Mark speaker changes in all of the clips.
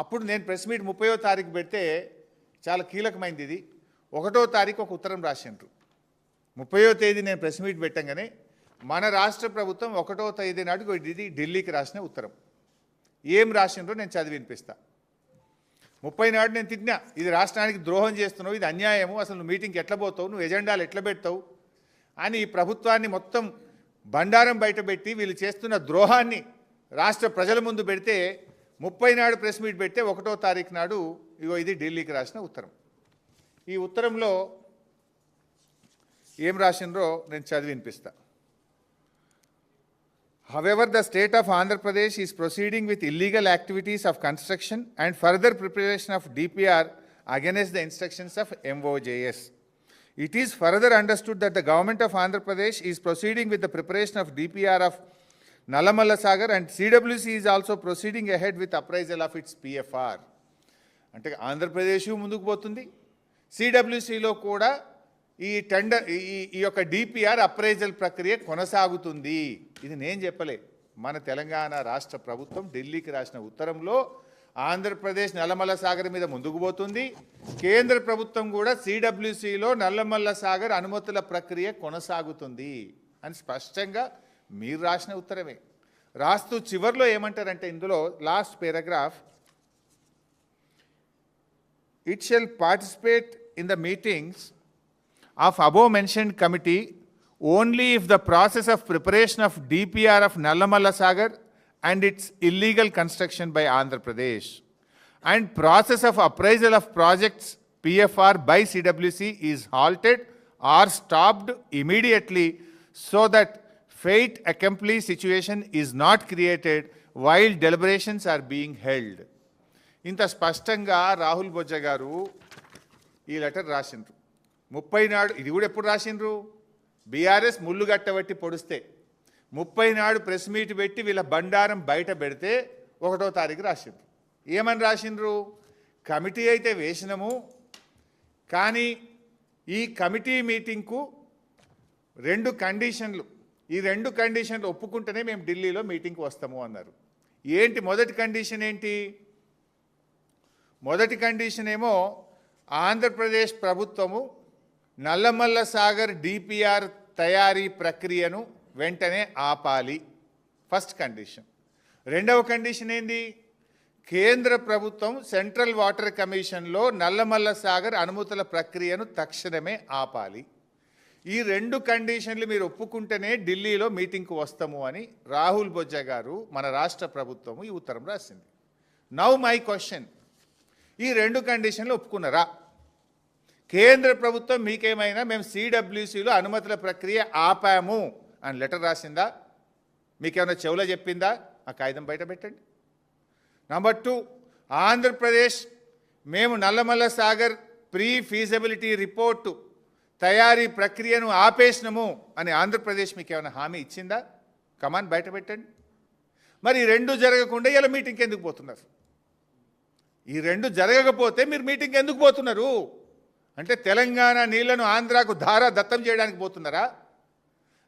Speaker 1: అప్పుడు నేను press meet ముప్పయో తారీఖు పెడితే చాలా కీలకమైంది ఇది. ఒకటో తారీఖు ఒక ఉత్తరం రాసిండ్రు. ముప్పయో తేదీ నేను ప్రెస్ మీట్ పెట్టంగానే మన రాష్ట్ర ప్రభుత్వం ఒకటో తేదీ నాటికి ఇది ఢిల్లీకి రాసిన ఉత్తరం. ఏం రాసిండ్రో నేను చదివి వినిపిస్తా. ముప్పై నాడు నేను తిట్టినా ఇది రాష్ట్రానికి ద్రోహం చేస్తున్నావు ఇది అన్యాయము అసలు నువ్వు మీటింగ్కి ఎట్లా పోతావు నువ్వు ఎజెండాలు ఎట్లా పెడతావు అని ఈ ప్రభుత్వాన్ని మొత్తం బండారం బయటపెట్టి వీళ్ళు చేస్తున్న ద్రోహాన్ని రాష్ట్ర ప్రజల ముందు పెడితే ముప్పై నాడు ప్రెస్ మీట్ పెట్టే ఒకటో తారీఖు నాడు ఇగో ఇది ఢిల్లీకి రాసిన ఉత్తరం. ఈ ఉత్తరంలో ఏం రాసిండ్రో నేను చదివి వినిపిస్తా. However the state of Andhra Pradesh is proceeding with illegal activities of construction and further preparation of DPR against the instructions of MOJS it is further understood that the government of Andhra Pradesh is proceeding with the preparation of DPR of Nallamalla Sagar and CWC is also proceeding ahead with appraisal of its PFR. అంటే ఆంధ్రప్రదేశ్ ముందుకు పోతుంది. సిడబ్ల్యూసిలో కూడా ఈ tender ఈ ఈ యొక్క DPR appraisal ప్రక్రియ కొనసాగుతుంది. ఇది నేను చెప్పలే. మన తెలంగాణ రాష్ట్ర ప్రభుత్వం ఢిల్లీకి రాసిన ఉత్తరంలో ఆంధ్రప్రదేశ్ నల్లమల్ల సాగర్ మీద ముందుకు పోతుంది. కేంద్ర ప్రభుత్వం కూడా సిడబ్ల్యూసిలో నల్లమల్ల సాగర్ అనుమతుల ప్రక్రియ కొనసాగుతుంది అని స్పష్టంగా మీరు రాసిన ఉత్తరమే. రాస్తూ చివరిలో ఏమంటారంటే ఇందులో last paragraph it shall participate in the meetings of above mentioned committee only if the process of preparation of DPR of Nallamalla Sagar and its illegal construction by Andhra Pradesh and process of appraisal of projects PFR by CWC is halted or stopped immediately so that fate accomplished situation is not created while deliberations are being held. ఇంత స్పష్టంగా రాహుల్ బొజ్జ గారు ఈ letter రాసిండ్రు. ముప్పై నాడు ఇది కూడా ఎప్పుడు రాసిండ్రు? BRS ముళ్ళు గట్టబట్టి పొడిస్తే. ముప్పై నాడు ప్రెస్ మీట్ పెట్టి వీళ్ళ బండారం బయట పెడితే ఒకటో తారీఖు రాసిండ్రు. ఏమని రాసిండ్రు? కమిటీ అయితే వేసినాము కానీ ఈ కమిటీ మీటింగ్కు రెండు కండిషన్లు ఈ రెండు కండిషన్లు ఒప్పుకుంటేనే మేము ఢిల్లీలో మీటింగ్కి వస్తాము అన్నారు. ఏంటి మొదటి కండిషన్ ఏంటి? మొదటి కండిషన్ ఏమో ఆంధ్రప్రదేశ్ ప్రభుత్వము నల్లమల్ల సాగర్ డిపిఆర్ తయారీ ప్రక్రియను వెంటనే ఆపాలి. First condition. రెండవ కండిషన్ ఏంది? కేంద్ర ప్రభుత్వం సెంట్రల్ వాటర్ కమిషన్లో నల్లమల్ల సాగర్ అనుమతుల ప్రక్రియను తక్షణమే ఆపాలి. ఈ రెండు కండిషన్లు మీరు ఒప్పుకుంటేనే ఢిల్లీలో మీటింగ్కు వస్తాము అని రాహుల్ బొజ్జ గారు మన రాష్ట్ర ప్రభుత్వము ఈ ఉత్తరం రాసింది. Now my question. ఈ రెండు కండిషన్లు ఒప్పుకున్నారా? కేంద్ర ప్రభుత్వం మీకేమైనా మేము సిడబ్ల్యూసిలో అనుమతుల ప్రక్రియ ఆపాము అని లెటర్ రాసిందా? మీకేమైనా చెవులో చెప్పిందా? ఆ కాగితం బయట పెట్టండి. నంబర్ టూ ఆంధ్రప్రదేశ్ మేము Nallamalla Sagar pre feasibility report తయారీ ప్రక్రియను ఆపేసినము అని ఆంధ్రప్రదేశ్ మీకు ఏమైనా హామీ ఇచ్చిందా? కమాన్ బయట పెట్టండి. మరి ఈ రెండు జరగకుండా ఇలా మీటింగ్కి ఎందుకు పోతున్నారు? ఈ రెండు జరగకపోతే మీరు మీటింగ్ ఎందుకు పోతున్నారు? అంటే తెలంగాణ నీళ్ళను ఆంధ్రాకు ధారా దత్తం చేయడానికి పోతున్నారా?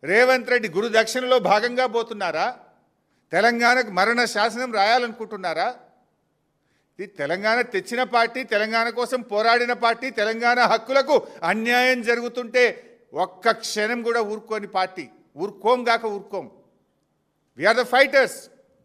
Speaker 1: రేవంత్ రెడ్డి గురు దక్షిణలో భాగంగా పోతున్నారా? తెలంగాణకు మరణ శాసనం రాయాలనుకుంటున్నారా? తెలంగాణ తెచ్చిన పార్టీ తెలంగాణ కోసం పోరాడిన పార్టీ తెలంగాణ హక్కులకు అన్యాయం జరుగుతుంటే ఒక్క క్షణం కూడా ఊరుకోని పార్టీ. ఊరుకోం గాక ఊరుకోం. We are the fighters